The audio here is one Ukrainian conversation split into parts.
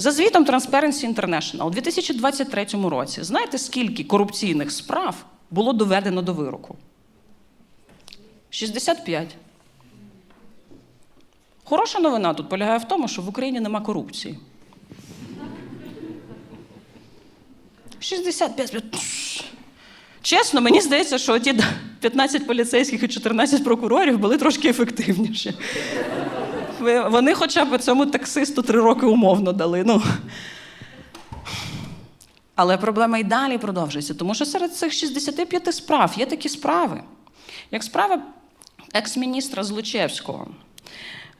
За звітом Transparency International у 2023 році знаєте, скільки корупційних справ було доведено до вироку? 65. Хороша новина тут полягає в тому, що в Україні нема корупції. 65. Чесно, мені здається, що ті 15 поліцейських і 14 прокурорів були трошки ефективніші. Вони хоча б цьому таксисту три роки умовно дали. Ну. Але проблема і далі продовжується, тому що серед цих 65 справ є такі справи, як справа екс-міністра Злочевського.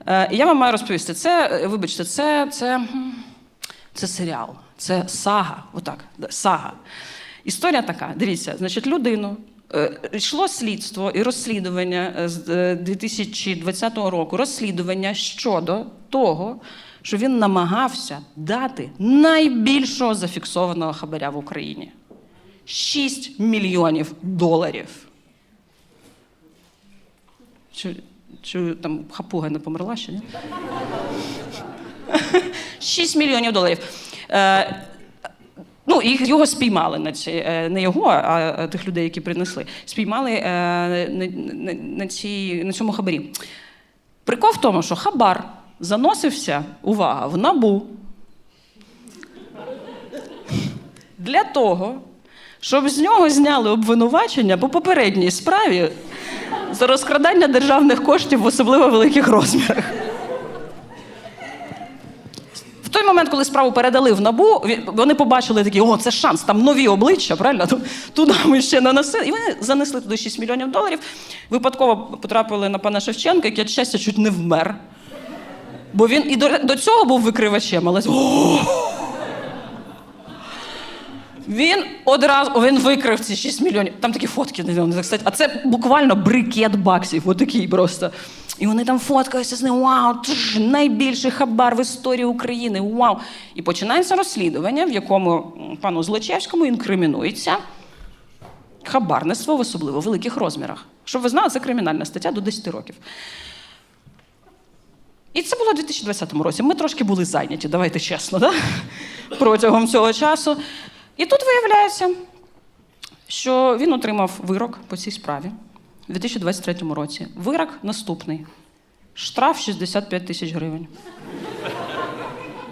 Е, я вам маю розповісти, це, е, вибачте, це, це, це серіал, це сага. Отак, сага. Історія така: дивіться, значить, людину. Е, Йшло слідство і розслідування е, з е, 2020 року, розслідування щодо того, що він намагався дати найбільшого зафіксованого хабаря в Україні 6 мільйонів доларів. Чи, чи там хапуга не померла ще, ні? 6 мільйонів доларів. Ну, і його спіймали на ці, е, не його, а тих людей, які принесли. Спіймали е, на, на, на, цій, на цьому хабарі. Прикол в тому, що хабар заносився, увага, в набу для того, щоб з нього зняли обвинувачення по попередній справі за розкрадання державних коштів в особливо великих розмірах. Той момент, коли справу передали в набу, вони побачили такі: о, це шанс, там нові обличчя, правильно? Ту- Туди ми ще нанесли. І вони занесли туди 6 мільйонів доларів. Випадково потрапили на пана Шевченка, який від щастя чуть не вмер. Бо він і до, до цього був викривачем, але. Він одразу він викрив ці 6 мільйонів. Там такі фотки не кстати. А це буквально брикет баксів, отакий просто. І вони там фоткаються з ним. Вау, тш, найбільший хабар в історії України. Вау! І починається розслідування, в якому пану Злочевському інкримінується хабарництво в особливо великих розмірах. Щоб ви знали, це кримінальна стаття до 10 років. І це було у 2020 році. Ми трошки були зайняті, давайте чесно, да? протягом цього часу. І тут виявляється, що він отримав вирок по цій справі у 2023 році. Вирок наступний: штраф 65 тисяч гривень.